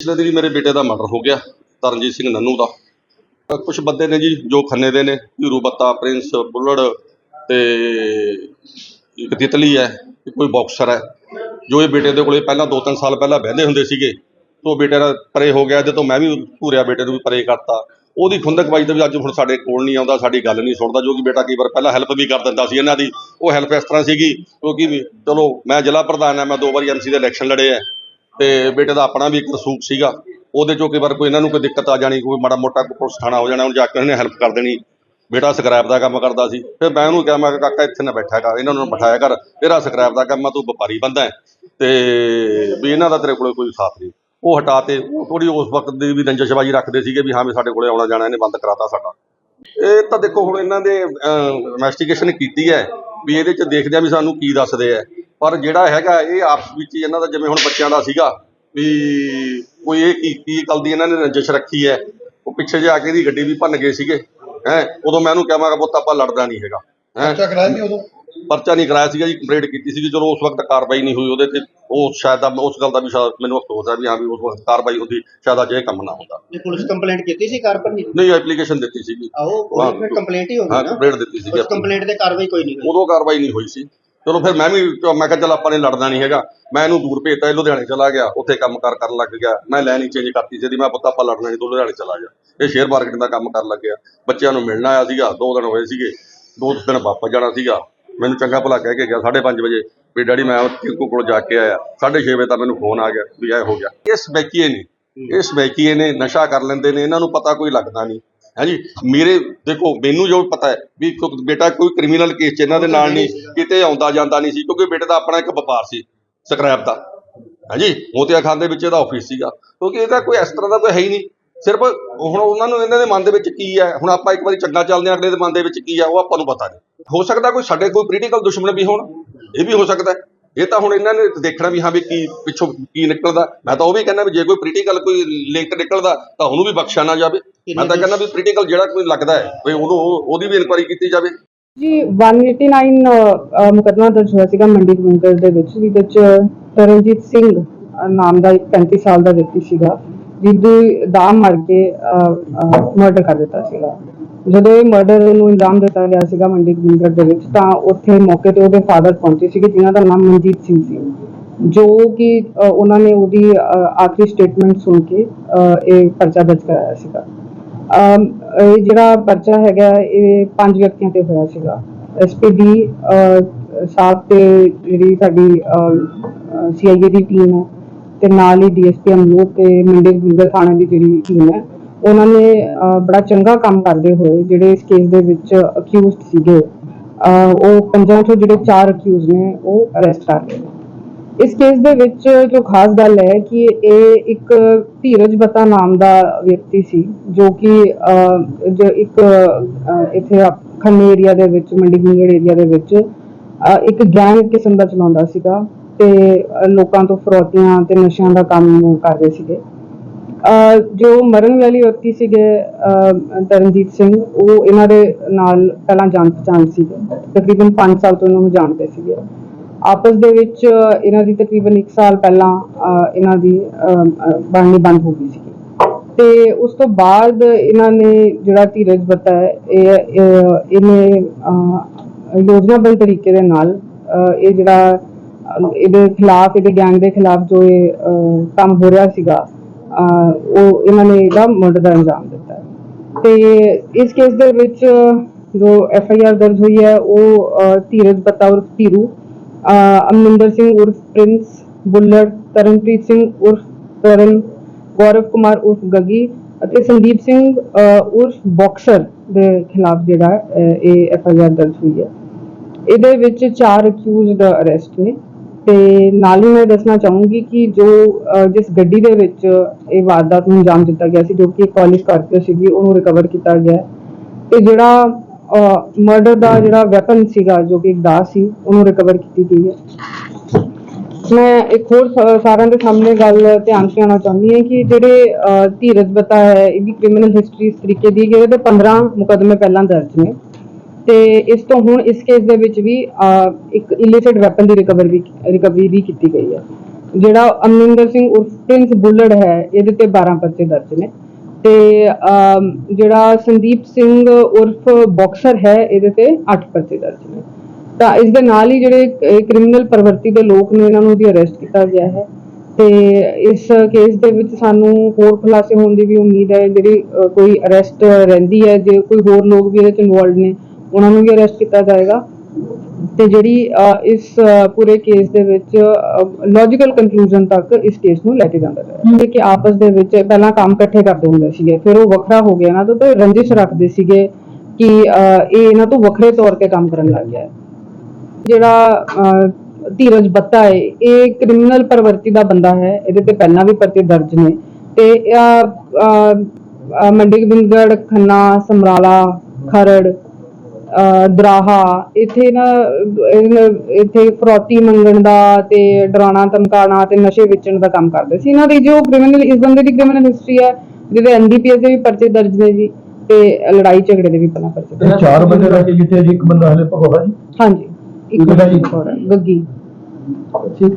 ਪਿਛਲੇ ਦਿਨੀ ਮੇਰੇ ਬੇਟੇ ਦਾ ਮਰਡਰ ਹੋ ਗਿਆ, ਤਰਨਜੀਤ ਸਿੰਘ ਨੰਨੂ ਦਾ। ਕੁਝ ਬੰਦੇ ਨੇ ਜੀ ਜੋ ਖੰਨੇ ਦੇ ਨੇ ਹੀਰੂ ਬੱਤਾ, ਪ੍ਰਿੰਸ ਬੁੱਲੜ ਤੇ ਇੱਕ ਤਿਤਲੀ ਹੈ, ਇੱਕ ਕੋਈ ਬਾਕਸਰ ਹੈ। ਜੋ ਇਹ ਬੇਟੇ ਦੇ ਕੋਲੇ ਪਹਿਲਾਂ 2-3 ਸਾਲ ਪਹਿਲਾਂ ਬਹਿੰਦੇ ਹੁੰਦੇ ਸੀਗੇ, ਤੋਂ ਬੇਟੇ ਦਾ ਪਰੇ ਹੋ ਗਿਆ ਜਦੋਂ ਮੈਂ ਵੀ ਘੂਰਿਆ ਬੇਟੇ ਨੂੰ ਵੀ ਪਰੇ ਕਰਤਾ। ਉਹਦੀ ਖੁੰਦਕਬਾਜੀ ਤੇ ਵੀ ਅੱਜ ਹੁਣ ਸਾਡੇ ਕੋਲ ਨਹੀਂ ਆਉਂਦਾ, ਸਾਡੀ ਗੱਲ ਨਹੀਂ ਸੁਣਦਾ, ਜੋ ਕਿ ਬੇਟਾ ਕਈ ਵਾਰ ਪਹਿਲਾਂ ਹੈਲਪ ਵੀ ਕਰ ਦਿੰਦਾ ਸੀ ਇਹਨਾਂ ਦੀ। ਉਹ ਹੈਲਪ ਇਸ ਤਰ੍ਹਾਂ ਸੀਗੀ ਕਿਉਂਕਿ ਚਲੋ ਮੈਂ ਜ਼ਿਲ੍ਹਾ ਪ੍ਰਧਾਨ ਹਾਂ, ਮੈਂ ਦੋ ਵਾਰੀ ਐਮਸੀ ਦੇ ਇਲੈਕਸ਼ਨ ਲੜੇ ਆ ਤੇ ਬੇਟੇ ਦਾ ਆਪਣਾ ਵੀ ਇੱਕ ਰਸੂਖ ਸੀਗਾ। ਉਹਦੇ ਚੋਂ ਕਈ ਵਾਰ ਕੋਈ ਇਹਨਾਂ ਨੂੰ ਕੋਈ ਦਿੱਕਤ ਆ ਜਾਣੀ, ਕੋਈ ਮਾੜਾ ਮੋਟਾ ਕੋਈ ਪੁਲਿਸ ਥਾਣਾ ਹੋ ਜਾਣਾ, ਉਹਨੂੰ ਜਾ ਕੇ ਉਹਨੇ ਹੈਲਪ ਕਰ ਦੇਣੀ। ਬੇਟਾ ਸਕ੍ਰੈਪ ਦਾ ਕੰਮ ਕਰਦਾ ਸੀ। ਫਿਰ ਮੈਂ ਉਹਨੂੰ ਕਿਹਾ, ਮੈਂ ਕਿਹਾ, ਕਾਕਾ, ਇੱਥੇ ਨਾ ਬੈਠਾ ਕਰ, ਇਹਨਾਂ ਨੂੰ ਬਿਠਾਇਆ ਕਰ। ਤੇਰਾ ਸਕ੍ਰੈਪ ਦਾ ਕੰਮ ਆ, ਤੂੰ ਵਪਾਰੀ ਬੰਦਾ ਹੈ। ਤੇ ਵੀ ਇਹਨਾਂ ਦਾ ਤੇਰੇ ਕੋਲ ਕੋਈ ਸਾਥ ਨਹੀਂ। ਉਹ ਹਟਾ ਤੇ ਉਹ ਥੋੜੀ ਉਸ ਵਕਤ ਦੀ ਵੀ ਰੰਜਸ਼ਬਾਜੀ ਰੱਖਦੇ ਸੀਗੇ ਵੀ ਹਾਂ ਵੀ ਸਾਡੇ ਕੋਲੇ ਆਉਣਾ ਜਾਣਾ, ਇਹਨੇ ਬੰਦ ਕਰਾਤਾ ਸਾਡਾ। ਇਹ ਤਾਂ ਦੇਖੋ ਹੁਣ ਇਹਨਾਂ ਦੇ ਇਨਵੈਸਟੀਗੇਸ਼ਨ ਕੀਤੀ ਹੈ। ਵੀ ਇਹਦੇ ਚ ਦੇਖਦੇ ਆ ਵੀ ਸਾਨੂੰ ਕੀ ਦੱਸਦੇ ਆ। ਪਰ ਜਿਹੜਾ ਹੈਗਾ ਇਹ ਆਪਸ ਵਿੱਚ ਹੀ ਇਹਨਾਂ ਦਾ ਜਿਵੇਂ ਹੁਣ ਬੱਚਿਆਂ ਦਾ ਸੀਗਾ ਵੀ ਕੋਈ ਇਹ ਕੀ ਕੀ ਗੱਲ ਦੀ ਇਹਨਾਂ ਨੇ ਰੰਜਿਸ਼ ਰੱਖੀ ਹੈ ਉਹ ਪਿੱਛੇ ਜੇ ਕੇ ਇਹਦੀ ਗੱਡੀ ਵੀ ਭੰਨ ਗਏ ਸੀਗੇ ਹੈ ਉਦੋਂ ਮੈਂ ਉਹਨੂੰ ਕਿਹਾ ਮੈਂ ਕਿਹਾ ਪੁੱਤ ਆਪਾਂ ਲੜਦਾ ਨਹੀਂ ਹੈਗਾ ਹੈ। ਕਰਾਇਆ ਸੀ ਉਦੋਂ? ਪਰਚਾ ਨਹੀਂ ਕਰਾਇਆ ਸੀਗਾ ਜੀ ਕੰਪਲੇਂਟ ਕੀਤੀ ਸੀਗੀ ਚਲੋ ਉਸ ਵਕਤ ਕਾਰਵਾਈ ਨਹੀਂ ਹੋਈ ਉਹਦੇ ਤੇ ਉਹ ਸ਼ਾਇਦ ਆ- ਉਸ ਗੱਲ ਦਾ ਵੀ ਸ਼ਾਇਦ ਮੈਨੂੰ ਅਫਸੋਸ ਹੈ ਵੀ ਹਾਂ ਵੀ ਉਸ ਵਕਤ ਕਾਰਵਾਈ ਹੁੰਦੀ ਸ਼ਾਇਦ ਅੱਜ ਇਹ ਕੰਮ ਨਾ ਹੁੰਦਾ। ਇਹ ਪੁਲਿਸ ਕੰਪਲੇਂਟ ਕੀਤੀ ਸੀ ਕਾਰਪਰ ਨਹੀਂ ਨਹੀਂ ਐਪਲੀਕੇਸ਼ਨ ਦਿੱਤੀ ਸੀਗੀ। ਆਓ ਕੰਪਲੇਂਟ ਹੀ। ਹੋ ਹਾਂ ਗਈ ਨਾ। ਕੰਪਲੇਂਟ ਦਿੱਤੀ ਸੀਗੀ ਉਸ ਕੰਪਲੇਂਟ ਤੇ ਕਾਰਵਾਈ ਕੋਈ ਨਹੀਂ ਹੋਈ। ਉਦੋਂ ਕਾਰਵਾਈ ਨਹੀਂ ਹੋਈ ਸੀ। ਚਲੋ ਫਿਰ ਮੈਂ ਵੀ ਮੈਂ ਕਿਹਾ ਚੱਲ ਆਪਾਂ ਨੇ ਲੜਨਾ ਨਹੀਂ ਹੈਗਾ। ਮੈਂ ਇਹਨੂੰ ਦੂਰ ਭੇਜਤਾ, ਇਹ ਲੁਧਿਆਣੇ ਚਲਾ ਗਿਆ। ਉੱਥੇ ਕੰਮ ਕਾਰ ਕਰਨ ਲੱਗ ਗਿਆ। ਮੈਂ ਲੈਣ ਹੀ ਚੇਂਜ ਕਰਤੀ ਸੀ। ਮੈਂ ਪੁੱਤ ਆਪਾਂ ਲੜਨਾ ਨਹੀਂ, ਤੂੰ ਲੁਧਿਆਣੇ ਚਲਾ ਗਿਆ ਇਹ ਸ਼ੇਅਰ ਮਾਰਕੀਟ ਦਾ ਕੰਮ ਕਰਨ ਲੱਗ ਗਿਆ। ਬੱਚਿਆਂ ਨੂੰ ਮਿਲਣ ਆਇਆ ਸੀਗਾ, ਦੋ ਦਿਨ ਹੋਏ ਸੀਗੇ। ਦੋ ਦਿਨ ਵਾਪਸ ਜਾਣਾ ਸੀਗਾ। ਮੈਨੂੰ ਚੰਗਾ ਭਲਾ ਕਹਿ ਕੇ ਗਿਆ 5:30 ਵਜੇ ਵੀ, ਡੈਡੀ, ਮੈਂ ਟਿੰਕੂ ਕੋਲ ਜਾ ਕੇ ਆਇਆ। 6:30 ਵਜੇ ਤਾਂ ਮੈਨੂੰ ਫੋਨ ਆ ਗਿਆ ਵੀ ਇਹ ਹੋ ਗਿਆ। ਇਸ ਬੈਕੀਏ ਨੇ, ਇਸ ਬੈਕੀਏ ਨੇ ਨਸ਼ਾ ਕਰ ਲੈਂਦੇ ਨੇ। ਇਹਨਾਂ ਨੂੰ ਪਤਾ ਕੋਈ ਲੱਗਦਾ ਨਹੀਂ। ਹਾਂਜੀ, ਮੇਰੇ, ਦੇਖੋ, ਮੈਨੂੰ ਜੋ ਪਤਾ ਹੈ ਵੀ ਕੋਈ ਬੇਟਾ ਕੋਈ ਕ੍ਰਿਮੀਨਲ ਕੇਸ ਚ ਇਹਨਾਂ ਦੇ ਨਾਲ ਨਹੀਂ, ਕਿਤੇ ਆਉਂਦਾ ਜਾਂਦਾ ਨਹੀਂ ਸੀ, ਕਿਉਂਕਿ ਬੇਟੇ ਦਾ ਆਪਣਾ ਇੱਕ ਵਪਾਰ ਸੀ ਸਕ੍ਰੈਪ ਦਾ। ਹਾਂਜੀ, ਮੋਤੀਆ ਖਾਨ ਦੇ ਵਿੱਚ ਇਹਦਾ ਆਫਿਸ ਸੀਗਾ। ਕਿਉਂਕਿ ਇਹਦਾ ਕੋਈ ਇਸ ਤਰ੍ਹਾਂ ਦਾ ਕੋਈ ਹੈ ਹੀ ਨਹੀਂ। ਸਿਰਫ ਹੁਣ ਉਹਨਾਂ ਨੂੰ ਇਹਨਾਂ ਦੇ ਮਨ ਦੇ ਵਿੱਚ ਕੀ ਹੈ, ਹੁਣ ਆਪਾਂ ਇੱਕ ਵਾਰੀ ਚੰਗਾ ਚੱਲਦੇ ਹਾਂ, ਅਗਲੇ ਦੇ ਮਨ ਦੇ ਵਿੱਚ ਕੀ ਹੈ ਉਹ ਆਪਾਂ ਨੂੰ ਪਤਾ ਨਹੀਂ। ਹੋ ਸਕਦਾ ਕੋਈ ਸਾਡੇ ਕੋਈ ਪੋਲੀਟੀਕਲ ਦੁਸ਼ਮਣ ਵੀ ਹੋਣ, ਇਹ ਵੀ ਹੋ ਸਕਦਾ ਹੈ। ਇਹ ਤਾਂ ਹੁਣ ਇਹਨਾਂ ਨੇ ਦੇਖਣਾ ਵੀ ਹਾਂ ਵੀ ਕੀ ਪਿੱਛੋਂ ਕੀ ਨਿਕਲਦਾ। ਮੈਂ ਤਾਂ ਉਹ ਵੀ ਕਹਿੰਦਾ ਵੀ ਜੇ ਕੋਈ ਪੋਲੀਟੀਕਲ ਕੋਈ ਲਿੰਕ ਨਿਕਲਦਾ, ਤਾਂ ਉਹਨੂੰ ਵੀ ਬਖਸ਼ਿਆ ਨਾ ਜਾਵੇ। ਮੈਂ ਤਾਂ ਕਹਿੰਦਾ ਵੀ ਪੋਲੀਟੀਕਲ ਜਿਹੜਾ ਕੋਈ ਲੱਗਦਾ ਹੈ ਵੀ ਉਹਨੂੰ ਉਹ- ਉਹਦੀ ਵੀ ਇਨਕੁਆਇਰੀ ਕੀਤੀ ਜਾਵੇ। ਜੀ 189 ਅ, ਮੁਕੱਦਮਾ ਦਰਜ ਹੋਇਆ ਸੀਗਾ ਮੰਡੀ ਗੋਬਿੰਦਗੜ੍ਹ ਦੇ ਵਿੱਚ ਜਿਹਦੇ ਵਿੱਚ ਤਰਨਜੀਤ ਸਿੰਘ ਨਾਮ ਦਾ ਇੱਕ 35 ਸਾਲ ਦਾ ਵਿਅਕਤੀ ਸੀਗਾ ਜਿਹਦੀ ਦਾ ਮਾਰ ਕੇ ਮਰਡਰ ਕਰ ਦਿੱਤਾ ਸੀਗਾ। ਜਦੋਂ ਇਹ ਮਰਡਰ ਨੂੰ ਇੰਜਾਮ ਦਿੱਤਾ ਗਿਆ ਸੀਗਾ ਮੰਡੀ ਗੋਬਿੰਦਗੜ੍ਹ ਦੇ ਵਿੱਚ ਤਾਂ ਉੱਥੇ ਮੌਕੇ ਤੇ ਉਹਦੇ ਫਾਦਰ ਪਹੁੰਚੇ ਸੀਗੇ ਜਿਨ੍ਹਾਂ ਦਾ ਨਾਮ ਮਨਜੀਤ ਸਿੰਘ ਸੀ। ਜੋ ਕਿ ਉਹਨਾਂ ਨੇ ਉਹਦੀ ਆਖਰੀ ਸਟੇਟਮੈਂਟ ਸੁਣ ਕੇ ਇਹ ਪਰਚਾ ਦਰਜ ਕਰਾਇਆ ਸੀਗਾ। ਇਹ ਜਿਹੜਾ ਪਰਚਾ ਹੈਗਾ, ਇਹ ਪੰਜ ਵਿਅਕਤੀਆਂ ਤੇ ਹੋਇਆ ਸੀਗਾ। ਐਸਪੀਡੀ ਸਾਹਿਬ ਤੇ ਜਿਹੜੀ ਸਾਡੀ ਸੀਆਈਏ ਦੀ ਟੀਮ ਹੈ ਤੇ ਨਾਲ ਹੀ ਡੀਐਸਪੀ ਅਮਲੋਹ ਤੇ ਮੰਡੀ ਗੁੰਦਰ ਥਾਣੇ ਦੀ ਜਿਹੜੀ ਟੀਮ ਹੈ, ਉਹਨਾਂ ਨੇ ਬੜਾ ਚੰਗਾ ਕੰਮ ਕਰਦੇ ਹੋਏ ਜਿਹੜੇ ਇਸ ਕੇਸ ਦੇ ਵਿੱਚ ਅਕਿਊਜ਼ਡ ਸੀਗੇ ਉਹ ਪੰਜਾਂ ਚੋਂ ਜਿਹੜੇ ਚਾਰ ਅਕਿਊਜ਼ ਨੇ, ਉਹ ਅਰੈਸਟ ਕਰ ਲਏ। ਇਸ ਕੇਸ ਦੇ ਵਿੱਚ ਜੋ ਖਾਸ ਗੱਲ ਹੈ ਕਿ ਇਹ ਇੱਕ ਧੀਰਜ ਬਤਾ ਨਾਮ ਦਾ ਵਿਅਕਤੀ ਸੀ, ਜੋ ਕਿ ਜੋ ਇੱਕ ਇੱਥੇ ਖੰਨੇ ਏਰੀਆ ਦੇ ਵਿੱਚ, ਮੰਡੀ ਗੁੰਗੜ ਏਰੀਆ ਦੇ ਵਿੱਚ ਇੱਕ ਗੈਂਗ ਕਿਸਮ ਦਾ ਚਲਾਉਂਦਾ ਸੀਗਾ ਤੇ ਲੋਕਾਂ ਤੋਂ ਫਰੋਤੀਆਂ ਤੇ ਨਸ਼ਿਆਂ ਦਾ ਕੰਮ ਕਰਦੇ ਸੀਗੇ। ਜੋ ਮਰਨ ਵਾਲੀ ਵਿਅਕਤੀ ਸੀਗੇ ਤਰਨਜੀਤ ਸਿੰਘ, ਉਹ ਇਹਨਾਂ ਦੇ ਨਾਲ ਪਹਿਲਾਂ ਜਾਣ ਪਛਾਣ ਸੀਗੇ। ਤਕਰੀਬਨ 5 ਸਾਲ ਤੋਂ ਉਹਨਾਂ ਨੂੰ ਜਾਣਦੇ ਸੀਗੇ। ਆਪਸ ਦੇ ਵਿੱਚ ਇਹਨਾਂ ਦੀ ਤਕਰੀਬਨ 1 ਸਾਲ ਪਹਿਲਾਂ ਇਹਨਾਂ ਦੀ ਅਹ, ਬਣਨੀ ਬੰਦ ਹੋ ਗਈ ਸੀ ਤੇ ਉਸ ਤੋਂ ਬਾਅਦ ਇਹਨਾਂ ਨੇ ਜਿਹੜਾ ਧੀਰਜ ਬੱਤਾ ਹੈ ਇਹ ਇਹਨੇ ਅਹ, ਯੋਜਨਾਬੱਧ ਤਰੀਕੇ ਦੇ ਨਾਲ ਇਹ ਜਿਹੜਾ ਇਹਦੇ ਖਿਲਾਫ ਇਹਦੇ ਗੈਂਗ ਦੇ ਖਿਲਾਫ ਜੋ ਇਹ ਕੰਮ ਹੋ ਰਿਹਾ ਸੀਗਾ ਉਹ ਇਹਨਾਂ ਨੇ ਇਹਦਾ ਮਰਡਰ ਦਾ ਅੰਜਾਮ ਦਿੱਤਾ ਹੈ। ਤੇ ਇਸ ਕੇਸ ਦੇ ਵਿੱਚ ਜੋ ਐਫ ਆਈ ਆਰ ਦਰਜ ਹੋਈ ਹੈ ਉਹ ਧੀਰਜ ਬੱਤਾ ਔਰ ਧੀਰੂ ਅਹ, ਅਮਰਿੰਦਰ ਸਿੰਘ ਉਰਫ ਪ੍ਰਿੰਸ ਬੁੱਲੜ ਤਰਨਪ੍ਰੀਤ ਸਿੰਘ ਉਰਫ ਤਰਨ ਗੌਰਵ ਕੁਮਾਰ ਉਰਫ ਗੱਗੀ ਅਤੇ ਸੰਦੀਪ ਸਿੰਘ ਉਰਫ ਬਾਕਸਰ ਦੇ ਖਿਲਾਫ ਜਿਹੜਾ ਇਹ ਐਫ ਆਈ ਆਰ ਦਰਜ ਹੋਈ ਹੈ ਇਹਦੇ ਵਿੱਚ ਚਾਰ ਅਕਿਊਜ਼ਡ ਅਰੈਸਟ ਨੇ ਤੇ ਨਾਲ ਹੀ ਮੈਂ ਦੱਸਣਾ ਚਾਹੂੰਗੀ ਕਿ ਜੋ ਜਿਸ ਗੱਡੀ ਦੇ ਵਿੱਚ ਇਹ ਵਾਰਦਾਤ ਨੂੰ ਅੰਜਾਮ ਦਿੱਤਾ ਗਿਆ ਸੀ ਜੋ ਕਿ ਕਾਲਿਜ ਕਰਕੇ ਸੀਗੀ ਉਹਨੂੰ ਰਿਕਵਰ ਕੀਤਾ ਗਿਆ ਹੈ। ਤੇ ਜਿਹੜਾ ਮਰਡਰ ਦਾ ਜਿਹੜਾ ਵੈਪਨ ਸੀਗਾ, ਜੋ ਕਿ ਇੱਕ ਦਾਸ ਸੀ, ਉਹਨੂੰ ਰਿਕਵਰ ਕੀਤੀ ਗਈ ਹੈ। ਮੈਂ ਇੱਕ ਹੋਰ ਸਾਰਿਆਂ ਦੇ ਸਾਹਮਣੇ ਗੱਲ ਧਿਆਨ ਦਿਵਾਉਣਾ ਚਾਹੁੰਦੀ ਹਾਂ ਕਿ ਜਿਹੜੇ ਧੀਰਜ ਬਤਾ ਹੈ ਇਹਦੀ ਕ੍ਰਿਮੀਨਲ ਹਿਸਟਰੀ ਇਸ ਤਰੀਕੇ ਦੀ ਕਿ ਇਹਦੇ 15 ਮੁਕੱਦਮੇ ਪਹਿਲਾਂ ਦਰਜ ਨੇ। ਤੇ ਇਸ ਤੋਂ ਹੁਣ ਇਸ ਕੇਸ ਦੇ ਵਿੱਚ ਵੀ ਇੱਕ ਇਲਿਸਿਟ ਵੈਪਨ ਦੀ ਰਿਕਵਰ ਵੀ ਰਿਕਵਰੀ ਵੀ ਕੀਤੀ ਗਈ ਹੈ। ਜਿਹੜਾ ਅਮਰਿੰਦਰ ਸਿੰਘ ਉਰਫ ਪ੍ਰਿੰਸ ਬੁੱਲੜ ਹੈ, ਇਹਦੇ ਤੇ 12 ਪਰਚੇ ਦਰਜ ਨੇ। ਤੇ ਜਿਹੜਾ ਸੰਦੀਪ ਸਿੰਘ ਉਰਫ ਬਾਕਸਰ ਹੈ, ਇਹਦੇ ਤੇ 8 ਪਰਚੇ ਦਰਜ ਨੇ। ਤਾਂ ਇਸ ਦੇ ਨਾਲ ਹੀ ਜਿਹੜੇ ਕ੍ਰਿਮੀਨਲ ਪ੍ਰਵਰਤੀ ਦੇ ਲੋਕ ਨੇ, ਇਹਨਾਂ ਨੂੰ ਵੀ ਅਰੈਸਟ ਕੀਤਾ ਗਿਆ ਹੈ। ਤੇ ਇਸ ਕੇਸ ਦੇ ਵਿੱਚ ਸਾਨੂੰ ਹੋਰ ਖੁਲਾਸੇ ਹੋਣ ਦੀ ਵੀ ਉਮੀਦ ਹੈ, ਜਿਹੜੀ ਕੋਈ ਅਰੈਸਟ ਰਹਿੰਦੀ ਹੈ, ਜੇ ਕੋਈ ਹੋਰ ਲੋਕ ਵੀ ਇਹਦੇ ਚ ਇਨਵੋਲਡ ਨੇ, ਉਹਨਾਂ ਨੂੰ ਵੀ ਅਰੈਸਟ ਕੀਤਾ ਜਾਏਗਾ। ਤੇ ਜਿਹੜੀ ਇਸ ਪੂਰੇ ਕੇਸ ਦੇ ਵਿੱਚ ਲੌਜੀਕਲ ਕਨਕਲੂਜਨ ਤੱਕ ਇਸ ਕੇਸ ਨੂੰ ਲੈ ਕੇ ਜਾਂਦਾ ਹੈ। ਕਿ ਆਪਸ ਦੇ ਵਿੱਚ ਪਹਿਲਾਂ ਕੰਮ ਇਕੱਠੇ ਕਰਦੇ ਹੁੰਦੇ ਸੀਗੇ ਫਿਰ ਉਹ ਵੱਖਰਾ ਹੋ ਗਿਆ ਨਾ ਤਾਂ ਤੇ ਰੰਜਿਸ਼ ਰੱਖਦੇ ਸੀਗੇ ਕਿ ਇਹ ਇਹਨਾਂ ਤੋਂ ਵੱਖਰੇ ਤੌਰ ਤੇ ਕੰਮ ਕਰਨ ਲੱਗ ਗਿਆ ਜਿਹੜਾ ਧੀਰਜ ਬੱਤਾ ਹੈ ਇਹ ਕ੍ਰਿਮੀਨਲ ਪ੍ਰਵਰਤੀ ਦਾ ਬੰਦਾ ਹੈ ਇਹਦੇ ਤੇ ਪਹਿਲਾਂ ਵੀ ਪਰਚੇ ਦਰਜ ਨੇ। ਤੇ ਮੰਡੀ ਗੋਬਿੰਦਗੜ੍ਹ ਖੰਨਾ ਸਮਰਾਲਾ ਖਰੜ ਦਰਾਹਾ ਇੱਥੇ ਨਾ ਇੱਥੇ ਫਰੋਤੀ ਮੰਗਣ ਦਾ ਤੇ ਡਰਾਣਾ ਧਮਕਾਉਣਾ ਤੇ ਨਸ਼ੇ ਵੇਚਣ ਦਾ ਕੰਮ ਕਰਦੇ ਸੀ। ਇਹਨਾਂ ਦੀ ਜੋ ਕ੍ਰਿਮੀਨਲ ਇਸ ਬੰਦੇ ਦੀ ਕ੍ਰਿਮੀਨਲ ਹਿਸਟਰੀ ਹੈ ਜਿਹਦੇ ਐਨਡੀਪੀਐਸ ਦੇ ਵੀ ਪਰਚੇ ਦਰਜ ਨੇ ਜੀ ਤੇ ਲੜਾਈ ਝਗੜੇ ਦੇ ਵੀ ਪਹਿਲਾਂ ਪਰਚੇ ਚਾਰ ਬੰਦੇ ਕੇ ਜਿੱਥੇ ਜੀ? ਇੱਕ ਬੰਦਾ ਹਲੇ ਭਗੌੜਾ ਜੀ? ਹਾਂਜੀ ਇੱਕ ਹੈ, ਗੱਗੀ। ਠੀਕ